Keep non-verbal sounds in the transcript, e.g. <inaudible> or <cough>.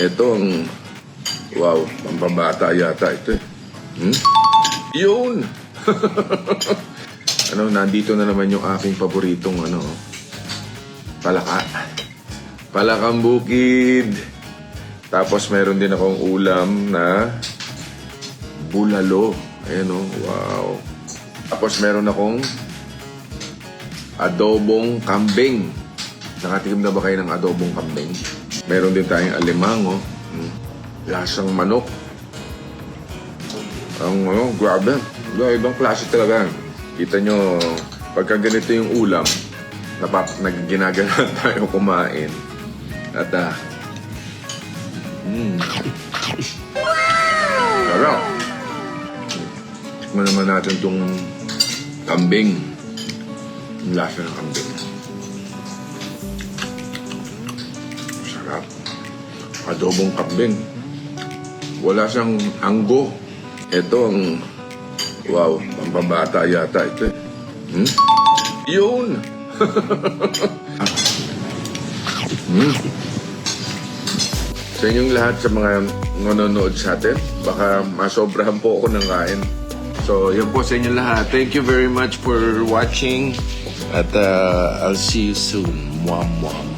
Ito ang... Wow, pampabata yata ito eh. Hmm? Yun! <laughs> ano, nandito na naman yung aking paboritong ano, palaka. Palakang bukid. Tapos meron din akong ulam na bulalo. Ayan o, wow. Tapos meron akong adobong kambing. Nakatikim na ba kayo ng adobong kambing? Meron din tayong alimango. Mm. Lasang manok. Ang ano, grabe. Ibang klase talaga. Kita nyo, pagka ganito yung ulam, napap, nagginagalan <laughs> tayo kumain. At ah, mm, sarap. Tikman naman natin tong kambing. Ang lasa ng kambing. Sarap. Adobong kambing. Wala siyang anggo. Ito ang... Wow, pampabata yata ito eh. Hmm? Yun! <laughs> hmm. Sa inyong lahat sa mga nanonood sa atin, baka masobrahan po ako ng kain. So, yan po sa inyong lahat. Thank you very much for watching. At uh, I'll see you soon. Mwah, mwah,